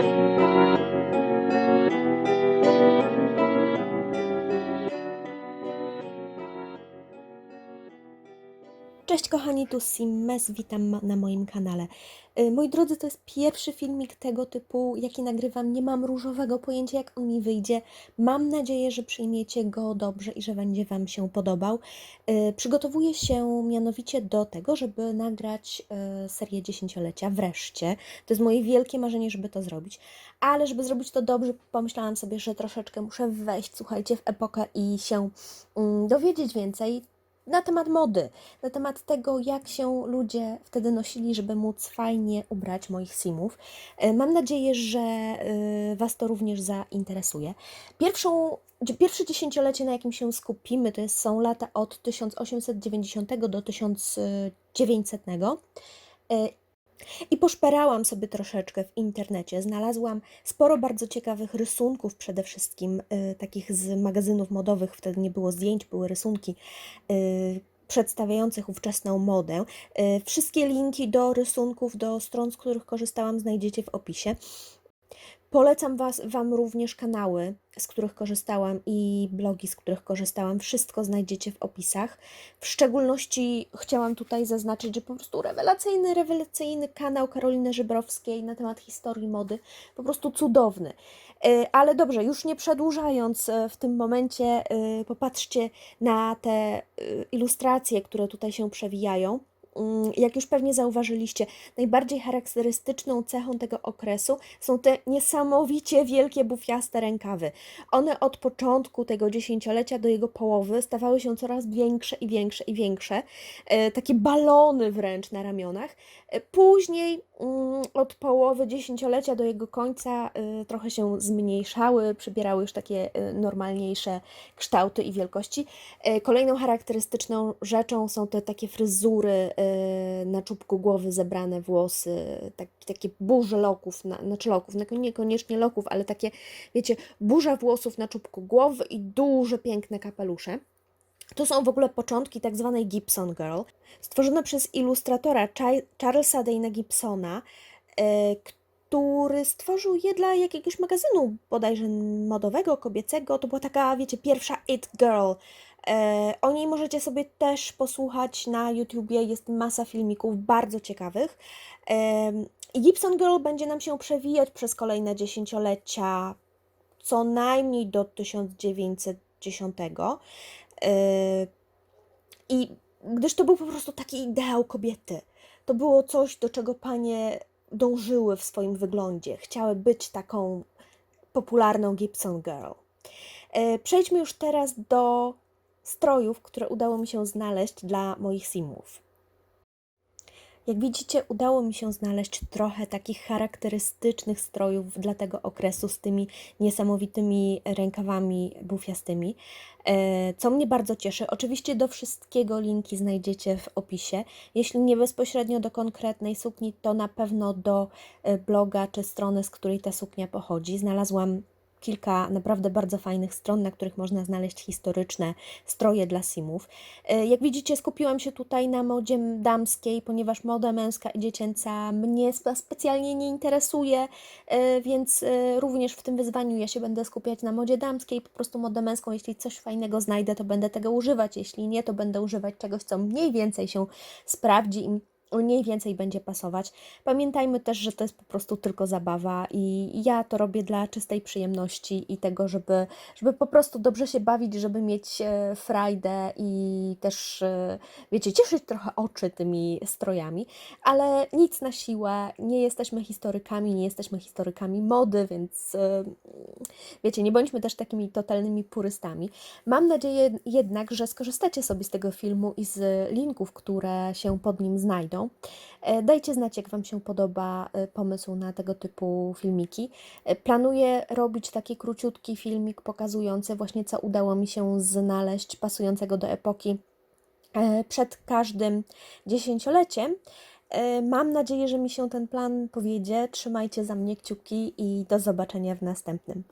Thank you. Cześć kochani, tu Simmes, witam na moim kanale. Y, Moi drodzy, to jest pierwszy filmik tego typu, jaki nagrywam. Nie mam różowego pojęcia, jak on mi wyjdzie. Mam nadzieję, że przyjmiecie go dobrze i że będzie Wam się podobał. Y, Przygotowuję się mianowicie do tego, żeby nagrać y, serię dziesięciolecia wreszcie. To jest moje wielkie marzenie, żeby to zrobić. Ale żeby zrobić to dobrze, pomyślałam sobie, że troszeczkę muszę wejść, słuchajcie, w epokę i się mm, dowiedzieć więcej na temat mody, na temat tego, jak się ludzie wtedy nosili, żeby móc fajnie ubrać moich simów. E, Mam nadzieję, że e, Was to również zainteresuje. Pierwszą, pierwsze dziesięciolecie, na jakim się skupimy, to jest, są lata od 1890 do 1900. I poszperałam sobie troszeczkę w internecie. Znalazłam sporo bardzo ciekawych rysunków, przede wszystkim y, takich z magazynów modowych. Wtedy nie było zdjęć, były rysunki y, przedstawiających ówczesną modę. Y, wszystkie linki do rysunków, do stron, z których korzystałam, znajdziecie w opisie. Polecam was, Wam również kanały, z których korzystałam i blogi, z których korzystałam. Wszystko znajdziecie w opisach. W szczególności chciałam tutaj zaznaczyć, że po prostu rewelacyjny, rewelacyjny kanał Karoliny Żybrowskiej na temat historii mody. Po prostu cudowny. E, Ale dobrze, już nie przedłużając e, w tym momencie, e, popatrzcie na te ilustracje, które tutaj się przewijają. Mm, Jak już pewnie zauważyliście, najbardziej charakterystyczną cechą tego okresu są te niesamowicie wielkie bufiaste rękawy. One od początku tego dziesięciolecia do jego połowy stawały się coraz większe i większe i większe. E, takie balony wręcz na ramionach. E, Później mm, od połowy dziesięciolecia do jego końca e, trochę się zmniejszały, przybierały już takie normalniejsze kształty i wielkości. Kolejną charakterystyczną rzeczą są te takie fryzury na czubku głowy, zebrane włosy, tak, takie burze loków, na, znaczy loków, no niekoniecznie loków, ale takie, wiecie, burza włosów na czubku głowy i duże, piękne kapelusze. To są w ogóle początki tak zwanej Gibson Girl, stworzone przez ilustratora Charlesa Dana Gibsona, e, który stworzył je dla jakiegoś magazynu bodajże modowego, kobiecego. To była taka, wiecie, pierwsza It Girl. E, o niej możecie sobie też posłuchać na YouTubie, jest masa filmików bardzo ciekawych. I Gibson Girl będzie nam się przewijać przez kolejne dziesięciolecia, co najmniej do 1910. E, I gdyż to był po prostu taki ideał kobiety. To było coś, do czego panie dążyły w swoim wyglądzie. Chciały być taką popularną Gibson Girl. E, Przejdźmy już teraz do strojów, które udało mi się znaleźć dla moich simów. Jak widzicie, udało mi się znaleźć trochę takich charakterystycznych strojów dla tego okresu z tymi niesamowitymi rękawami bufiastymi, e, co mnie bardzo cieszy. Oczywiście do wszystkiego linki znajdziecie w opisie. Jeśli nie bezpośrednio do konkretnej sukni, to na pewno do e, bloga czy strony, z której ta suknia pochodzi. Znalazłam kilka naprawdę bardzo fajnych stron, na których można znaleźć historyczne stroje dla simów. E, Jak widzicie, skupiłam się tutaj na modzie damskiej, ponieważ moda męska i dziecięca mnie spe- specjalnie nie interesuje, e, więc e, również w tym wyzwaniu ja się będę skupiać na modzie damskiej, po prostu modę męską. Jeśli coś fajnego znajdę, to będę tego używać, jeśli nie, to będę używać czegoś, co mniej więcej się sprawdzi mniej więcej będzie pasować. Pamiętajmy też, że to jest po prostu tylko zabawa i ja to robię dla czystej przyjemności i tego, żeby, żeby po prostu dobrze się bawić, żeby mieć e, frajdę i też, e, wiecie, cieszyć trochę oczy tymi strojami, ale nic na siłę, nie jesteśmy historykami, nie jesteśmy historykami mody, więc e, wiecie, nie bądźmy też takimi totalnymi purystami. Mam nadzieję jednak, że skorzystacie sobie z tego filmu i z linków, które się pod nim znajdą. E, Dajcie znać, jak Wam się podoba e, pomysł na tego typu filmiki. E, Planuję robić taki króciutki filmik pokazujący właśnie, co udało mi się znaleźć pasującego do epoki przed każdym dziesięcioleciem. Mam nadzieję, że mi się ten plan powiedzie. Trzymajcie za mnie kciuki i do zobaczenia w następnym.